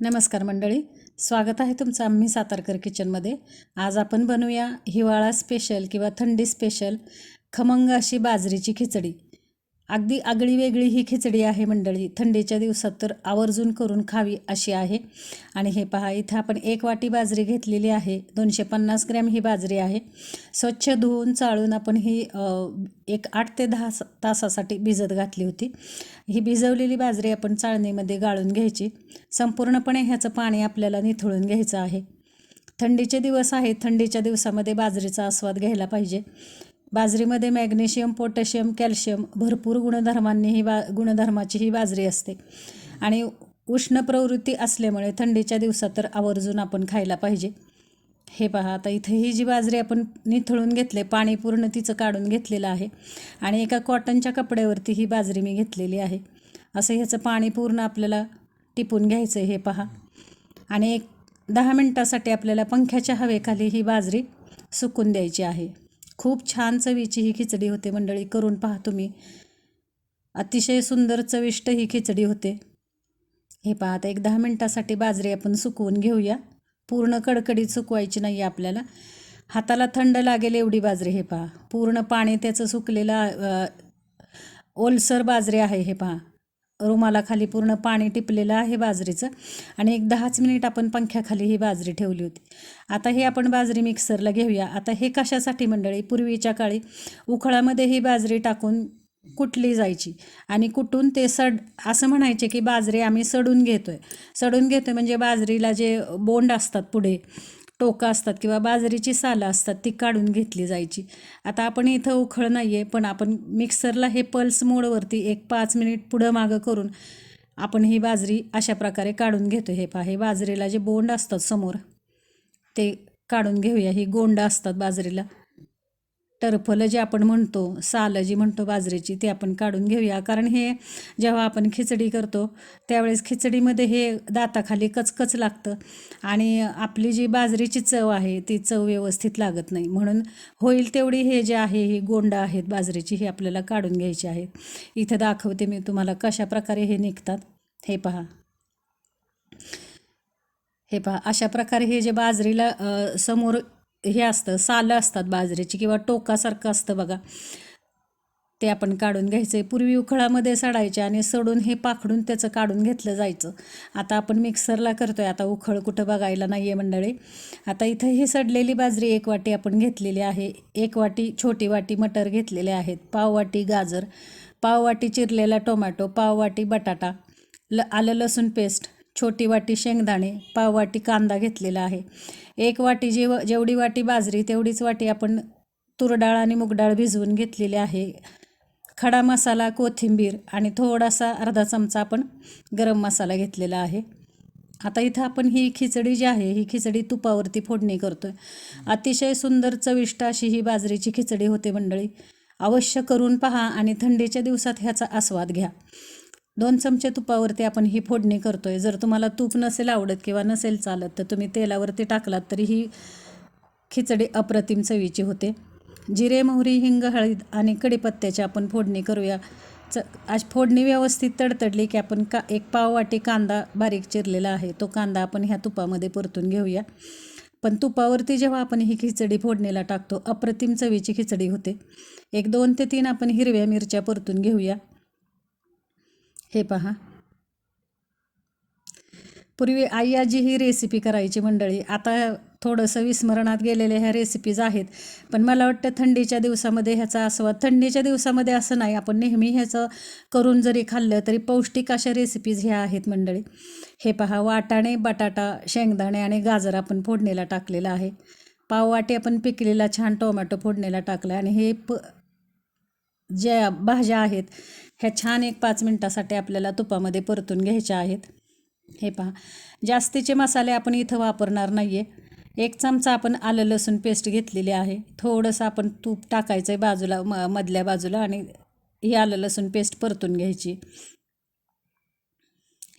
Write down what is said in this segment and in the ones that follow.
नमस्कार मंडळी. स्वागत आहे तुमचं आम्ही सातारकर किचनमध्ये. आज आपण बनवूया हिवाळा स्पेशल किंवा थंडी स्पेशल खमंग अशी बाजरीची खिचडी. अगदी आगळी वेगळी ही खिचडी आहे मंडळी. थंडीच्या दिवसात तर आवर्जून करून खावी अशी आहे. आणि हे पहा इथं आपण एक वाटी बाजरी घेतलेली आहे. दोनशे पन्नास ग्रॅम ही बाजरी आहे. स्वच्छ धुवून चाळून आपण ही एक आठ ते दहा स- तासासाठी भिजत घातली होती. ही भिजवलेली बाजरी आपण चाळणीमध्ये गाळून घ्यायची. संपूर्णपणे ह्याचं पाणी आपल्याला निथळून घ्यायचं आहे. थंडीचे दिवस आहेत. थंडीच्या दिवसामध्ये बाजरीचा आस्वाद घ्यायला पाहिजे. बाजरीमध्ये मॅग्नेशियम पोटॅशियम कॅल्शियम भरपूर गुणधर्मांनी ही बा गुणधर्माची ही बाजरी असते. आणि उष्ण प्रवृत्ती असल्यामुळे थंडीच्या दिवसात तर आवर्जून आपण खायला पाहिजे. हे पहा आता इथे ही जी बाजरी आपण निथळून घेतले पाणी पूर्ण तिचं काढून घेतलेलं आहे. आणि एका कॉटनच्या कपड्यावरती ही बाजरी मी घेतलेली आहे. असं ह्याचं पाणी पूर्ण आपल्याला टिपून घ्यायचं आहे हे पहा. आणि एक दहा मिनटासाठी आपल्याला पंख्याच्या हवेखाली ही बाजरी सुकून द्यायची आहे. खूप छान चवीची ही खिचडी होते मंडळी करून पहा तुम्ही. अतिशय सुंदर चविष्ट ही खिचडी होते. हे पहा आता एक दहा मिनटासाठी बाजरी आपण सुकवून घेऊया. पूर्ण कडकडीत सुकवायची नाही आहे आपल्याला. हाताला थंड लागेल एवढी बाजरी हे पहा. पूर्ण पाणी त्याचं सुकलेलं ओलसर बाजरी आहे हे पहा. रुमाला खाली पूर्ण पाणी टिपलेलं आहे बाजरीचं. आणि एक दहाच मिनिट आपण पंख्याखाली ही बाजरी ठेवली होती. आता हे आपण बाजरी मिक्सरला घेऊया. आता हे कशासाठी मंडळी? पूर्वीच्या काळी उखळामध्ये ही बाजरी टाकून कुटली जायची. आणि कुटून ते सड असं म्हणायचे की बाजरी आम्ही सडून घेतोय. सडून घेतोय म्हणजे बाजरीला जे बोंड असतात पुढे टोकं असतात किंवा बाजरीची सालं असतात ती काढून घेतली जायची. आता आपण इथं उखळ नाही आहे पण आपण मिक्सरला हे पल्स मोडवरती एक पाच मिनिट पुढं मागं करून आपण ही बाजरी अशा प्रकारे काढून घेतो. हे पहा हे बाजरीला जे बोंड असतात समोर ते काढून घेऊया. ही गोंड असतात बाजरीला. टरफलं जे आपण म्हणतो सालं जी म्हणतो बाजरीची ते आपण काढून घेऊया. कारण हे जेव्हा आपण खिचडी करतो त्यावेळेस खिचडीमध्ये हे दाताखाली कचकच लागतं आणि आपली जी बाजरीची चव आहे ती चव व्यवस्थित लागत नाही. म्हणून होईल तेवढी हे जे आहे ही गोंड आहेत बाजरीची ही आपल्याला काढून घ्यायची आहे. इथं दाखवते मी तुम्हाला कशा प्रकारे हे निघतात. हे पहा. हे पहा अशा प्रकारे हे जे बाजरीला समोर हे असतं सालं असतात बाजरीची किंवा टोकासारखं असतं बघा. ते आपण काढून घ्यायचं. आहे पूर्वी उखळामध्ये सडायचे आणि सडून हे पाखडून त्याचं काढून घेतलं जायचं. आता आपण मिक्सरला करतो आहे आता उखळ कुठं बघायला नाही आहे मंडळी. आता इथं ही सडलेली बाजरी एक वाटी आपण घेतलेली आहे. एक वाटी छोटी वाटी मटर घेतलेले आहेत. पाव वाटी गाजर पाव वाटी चिरलेला टोमॅटो पाव वाटी बटाटा ल आलं लसूण पेस्ट छोटी वाटी शेंगदाणे पाव वाटी कांदा घेतलेला आहे. एक वाटी जेव जेवढी वाटी बाजरी तेवढीच वाटी आपण तुरडाळ आणि मुगडाळ भिजवून घेतलेली आहे. खडा मसाला कोथिंबीर आणि थोडासा अर्धा चमचा आपण गरम मसाला घेतलेला आहे. आता इथं आपण ही खिचडी जी आहे ही खिचडी तुपावरती फोडणी करतोय. अतिशय सुंदर चविष्ट अशी ही बाजरीची खिचडी होते मंडळी. अवश्य करून पहा आणि थंडीच्या दिवसात ह्याचा आस्वाद घ्या. दोन चमचे तुपावरती आपण ही फोडणी करतो आहे जर तुम्हाला तूप नसेल आवडत किंवा नसेल चालत तर तुम्ही तेलावरती टाकलात तरी ही खिचडी अप्रतिम चवीची होते. जिरे मोहरी हिंग हळद आणि कढीपत्त्याची आपण फोडणी करूया. च आज फोडणी व्यवस्थित तडतडली की आपण का एक पाव वाटी कांदा बारीक चिरलेला आहे. तो कांदा आपण ह्या तुपामध्ये परतून घेऊया. पण तुपावरती जेव्हा आपण ही खिचडी फोडणीला टाकतो अप्रतिम चवीची खिचडी होते. एक दोन ते तीन आपण हिरव्या मिरच्या परतून घेऊया. हे पहा. पूर्वी आई आजी ही रेसिपी करायची मंडळी. आता थोडंसं विस्मरणात गेलेल्या ह्या रेसिपीज आहेत. पण मला वाटतं थंडीच्या दिवसामध्ये ह्याचा आस्वाद थंडीच्या दिवसामध्ये असं नाही. आपण नेहमी ह्याचं करून जरी खाल्लं तरी पौष्टिक अशा रेसिपीज ह्या आहेत मंडळी. हे पहा वाटाणे बटाटा शेंगदाणे आणि गाजर आपण फोडणीला टाकलेलं आहे. पाववाटी आपण पिकलेला छान टोमॅटो फोडणीला टाकला आणि हे प ज्या भाज्या आहेत ह्या छान एक पाच मिनटासाठी आपल्याला तुपामध्ये परतून घ्यायच्या आहेत. हे पहा. जास्तीचे मसाले आपण इथं वापरणार नाही आहे एक चमचा आपण आलं लसूण पेस्ट घेतलेली आहे. थोडंसं आपण तूप टाकायचं आहे बाजूला म मधल्या बाजूला आणि ही आलं लसूण पेस्ट परतून घ्यायची.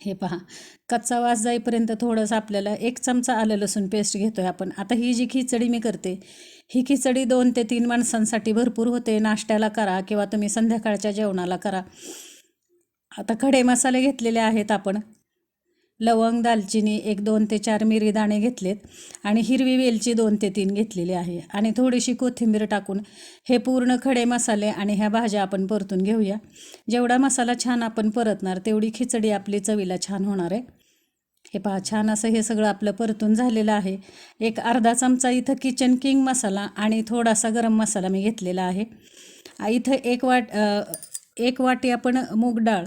हे पहा. कच्चा वास जाईपर्यंत थोडंसं आपल्याला एक चमचा आलं लसूण पेस्ट घेतो आहे आपण. आता ही जी खिचडी मी करते ही खिचडी दोन ते तीन माणसांसाठी भरपूर होते. नाश्त्याला करा किंवा तुम्ही संध्याकाळच्या जेवणाला करा. आता खडे मसाले घेतलेले आहेत आपण. लवंग दालचिनी एक दोन ते चार मिरी दाणे घेतलेत आणि हिरवी वेलची दोन ते तीन घेतलेली आहे. आणि थोडीशी कोथिंबीर टाकून हे पूर्ण खडे मसाले आणि ह्या भाज्या आपण परतून घेऊया. जेवढा मसाला छान आपण परतणार तेवढी खिचडी आपली चवीला छान होणार आहे. हे पहा छान असं हे सगळं आपलं परतून झालेलं आहे. एक अर्धा चमचा इथं किचन किंग मसाला आणि थोडासा गरम मसाला मी घेतलेला आहे. इथं एक वाट एक वाटी आपण मूग डाळ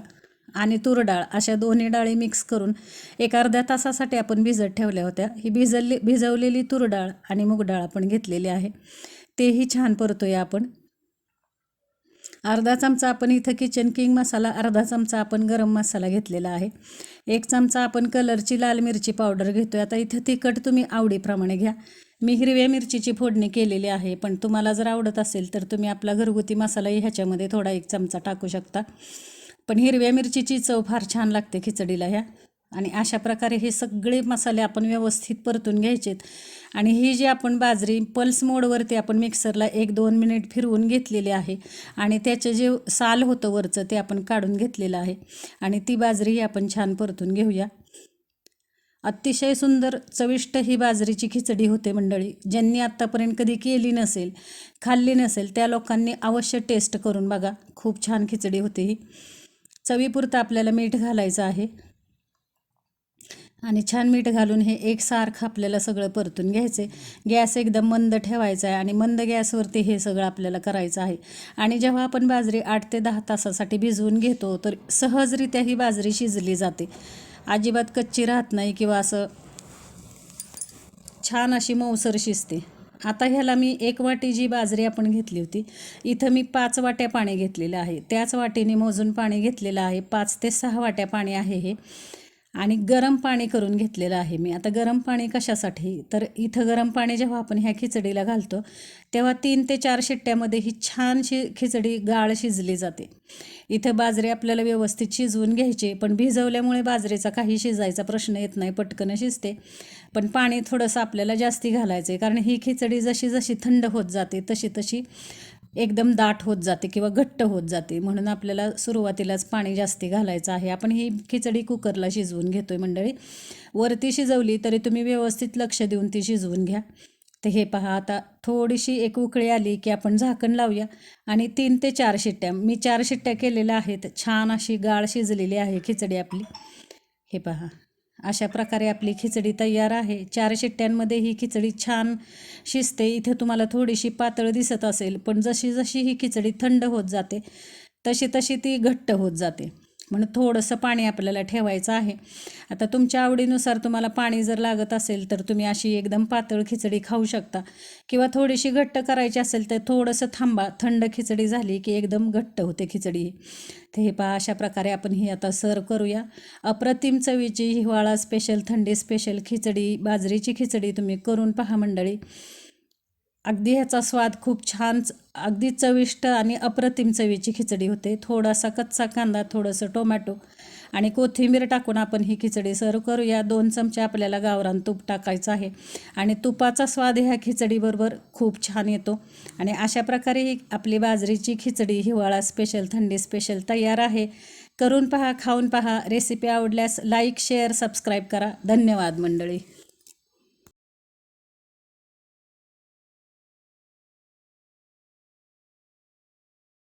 आणि तूर डाळ अशा दोन्ही डाळी मिक्स करून एक अर्ध्या तासासाठी आपण भिजत ठेवल्या होत्या. ही भिजली भिजवलेली तूर डाळ आणि मूग डाळ आपण घेतलेली आहे. तेही छान परतूया आपण. अर्धा चमचा आपण इथं किचन किंग मसाला अर्धा चमचा आपण गरम मसाला घेतलेला आहे. एक चमचा आपण कलरची लाल मिरची पावडर घेतोय. आता इथं तिखट तुम्ही आवडीप्रमाणे घ्या. मी हिरव्या मिरचीची फोडणी केलेली आहे पण तुम्हाला जर आवडत असेल तर तुम्ही आपला घरगुती मसालाही ह्याच्यामध्ये थोडा एक चमचा टाकू शकता. पण हिरव्या मिरचीची चव फार छान लागते खिचडीला ह्या. आणि अशा प्रकारे हे सगळे मसाले आपण व्यवस्थित परतून घ्यायचेत. आणि ही जी आपण बाजरी पल्स मोडवरती आपण मिक्सरला एक दोन मिनिट फिरवून घेतलेली आहे. आणि त्याचं जे साल होतं वरचं ते आपण काढून घेतलेलं आहे. आणि ती बाजरीही आपण छान परतून घेऊया. अतिशय सुंदर चविष्ट ही बाजरीची खिचडी होते मंडळी. ज्यांनी आत्तापर्यंत कधी केली नसेल खाल्ली नसेल त्या लोकांनी अवश्य टेस्ट करून बघा. खूप छान खिचडी होते ही. चवीपुरतं आपल्याला मीठ घालायचं आहे. आणि छान मीठ घालून हे एकसारखं आपल्याला सगळं परतून घ्यायचं आहे गॅस एकदम मंद ठेवायचा आहे आणि मंद गॅसवरती हे सगळं आपल्याला करायचं आहे. आणि जेव्हा आपण बाजरी आठ ते दहा तासासाठी भिजवून घेतो तर सहजरित्या ही बाजरी शिजली जाते. अजिबात कच्ची राहत नाही किंवा असं छान अशी मऊसर शिजते. आता ह्याला मी एक वाटी जी बाजरी आपण घेतली होती इथं मी पाच वाट्या पाणी घेतलेलं आहे. त्याच वाटीने मोजून पाणी घेतलेलं आहे. पाच ते सहा वाट्या पाणी आहे हे. आणि गरम पाणी करून घेतलेलं आहे मी. आता गरम पाणी कशासाठी? तर इथं गरम पाणी जेव्हा आपण ह्या खिचडीला घालतो तेव्हा तीन ते चार शिट्ट्यामध्ये ही छान शि खिचडी गाळ शिजली जाते. इथं बाजरी आपल्याला व्यवस्थित शिजवून घ्यायची पण भिजवल्यामुळे बाजरीचा काही शिजायचा प्रश्न येत नाही पटकन शिजते. पण पाणी थोडंसं आपल्याला जास्ती घालायचं आहे कारण ही खिचडी जशी जशी थंड होत जाते तशी तशी एकदम दाट होत जाते किंवा घट्ट होत जाते. म्हणून आपल्याला सुरुवातीलाच पाणी जास्ती घालायचं आहे. आपण ही खिचडी कुकरला शिजवून घेतो आहे मंडळी. वरती शिजवली तरी तुम्ही व्यवस्थित लक्ष देऊन ती शिजवून घ्या. तर हे पहा आता थोडीशी एक उकळी आली की आपण झाकण लावूया. आणि तीन ते चार शिट्ट्या. मी चार शिट्ट्या केलेल्या आहेत. छान अशी गाळ शिजलेली आहे खिचडी आपली. हे पहा. अशा प्रकारे आपली खिचडी तयार आहे. चार शिट्ट्यांमध्ये ही खिचडी छान शिजते. इथे तुम्हाला थोडीशी पातळ दिसत असेल पण जशी जशी ही खिचडी थंड होत जाते तशी तशी ती घट्ट होत जाते. म्हणून थोडंसं पाणी आपल्याला ठेवायचं आहे. आता तुमच्या आवडीनुसार तुम्हाला पाणी जर लागत असेल तर तुम्ही अशी एकदम पातळ खिचडी खाऊ शकता. किंवा थोडीशी घट्ट करायची असेल तर थोडंसं थांबा. थंड खिचडी झाली की एकदम घट्ट होते खिचडी. ही हे पहा अशा प्रकारे आपण ही आता सर्व करूया. अप्रतिम चवीची हिवाळा स्पेशल थंडी स्पेशल खिचडी बाजरीची खिचडी तुम्ही करून पहा मंडळी. अगदी ह्याचा स्वाद खूप छान अगदी चविष्ट आणि अप्रतिम चवीची खिचडी होते. थोडासा कच्चा कांदा थोडंसं टोमॅटो आणि कोथिंबीर टाकून आपण ही खिचडी सर्व करूया. दोन चमचे आपल्याला गावरान तूप टाकायचं आहे आणि तुपाचा स्वाद ह्या खिचडीबरोबर खूप छान येतो. आणि अशा प्रकारे ही आपली बाजरीची खिचडी हिवाळा स्पेशल थंडी स्पेशल तयार आहे. करून पहा खाऊन पहा. रेसिपी आवडल्यास लाईक शेअर सबस्क्राईब करा. धन्यवाद मंडळी.